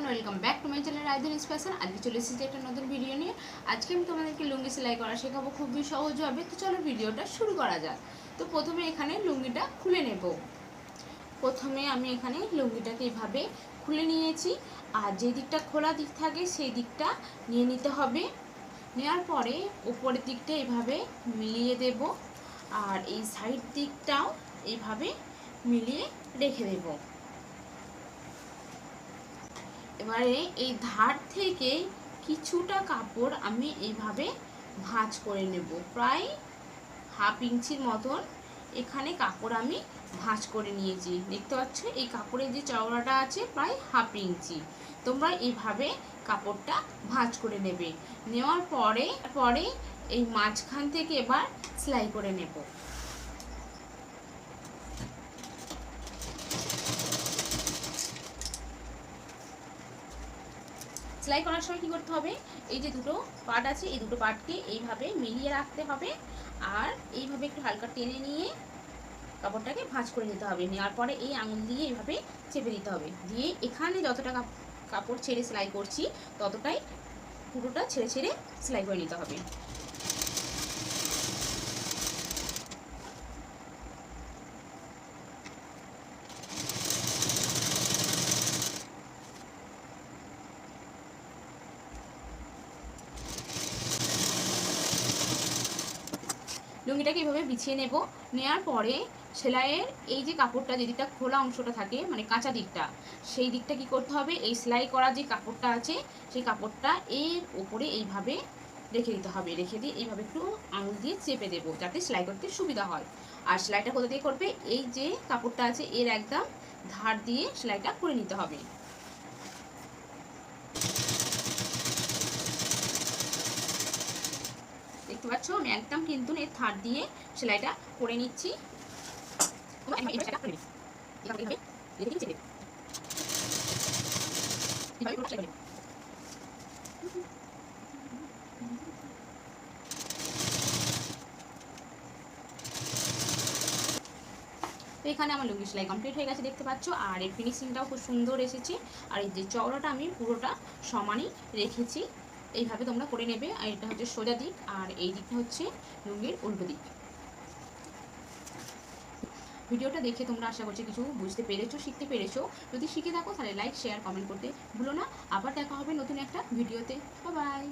Everyone welcome back to my channel রাইদার inspiration আজকে চলে এসেছি একটা নতুন ভিডিও নিয়ে। আজকে আমি তোমাদেরকে লুঙ্গি সেলাই করা শেখাবো, খুবই সহজভাবে তো চলো ভিডিওটা শুরু করা যাক। তো প্রথমে এখানে লুঙ্গিটা খুলে নেব। প্রথমে আমি এখানে লুঙ্গিটাকে এভাবে খুলে নিয়েছি। আর যে দিকটা খোলা দিক থাকে, সেই দিকটা নিয়ে নিতে হবে। নেওয়ার পরে উপরের দিকটা এভাবে মিলিয়ে দেব। আর এই সাইড দিকটাও এইভাবে মিলিয়ে রেখে দেবো। এবারে এই ধার থেকে কিছুটা কাপড় আমি এইভাবে ভাঁজ করে নেব। প্রায় হাফ ইঞ্চির মতন এখানে কাপড় আমি ভাঁজ করে নিয়েছি। দেখতে পাচ্ছ, এই কাপড়ের যে চওড়াটা আছে প্রায় হাফ ইঞ্চি। তোমরা এইভাবে কাপড়টা ভাঁজ করে নেবে। নেওয়ার পরে পরে এই মাঝখান থেকে এবার সেলাই করে নেব। সেলাই করার সময় কী করতে হবে? এই যে দুটো পার্ট আছে, এই দুটো পার্টকে এইভাবে মিলিয়ে রাখতে হবে আর এইভাবে একটু হালকা টেনে নিয়ে কাপড়টাকে ভাঁজ করে নিতে হবে। নেওয়ার পরে এই আঙুল দিয়ে এইভাবে চেপে দিতে হবে। দিয়ে এখানে যতটা কাপড় ছেড়ে সেলাই করছি, ততটাই পুরোটা ছেড়ে ছেড়ে সেলাই করে নিতে হবে। লুঙ্গিটাকে এইভাবে বিছিয়ে নেব। নেওয়ার পরে সেলাইয়ের এই যে কাপড়টা, যে খোলা অংশটা থাকে মানে কাঁচা দিকটা, সেই দিকটা কি করতে হবে? এই সেলাই করা যে কাপড়টা আছে, সেই কাপড়টা এর উপরে এইভাবে রেখে দিতে হবে। রেখে দিয়ে এইভাবে একটু আঙুল দিয়ে চেপে দেবো, যাতে সেলাই করতে সুবিধা হয়। আর সেলাইটা কোথা দিয়ে করবে? এই যে কাপড়টা আছে, এর একদম ধার দিয়ে সেলাইটা করে নিতে হবে। পাচ্ছ আমি একদম কিন্তু এর থার দিয়ে সেলাইটা করে নিচ্ছি। তো এখানে আমার লুঙ্গি সেলাই কমপ্লিট হয়ে গেছে, দেখতে পাচ্ছ? আর এর ফিনিশিংটাও খুব সুন্দর এসেছে। আর এই যে চওড়াটা আমি পুরোটা সমানই রেখেছি। এইভাবে তোমরা করে নেবে। আর এটা হচ্ছে সোজা দিক, আর এই দিকটা হচ্ছে লুঙ্গির উল্টো দিক। ভিডিওটা দেখে তোমরা আশা করছি কিছু বুঝতে পেরেছ, শিখতে পেরেছ। যদি শিখে থাকো, তাহলে লাইক শেয়ার কমেন্ট করতে ভুলো না। আবার দেখা হবে নতুন একটা ভিডিওতে। বাই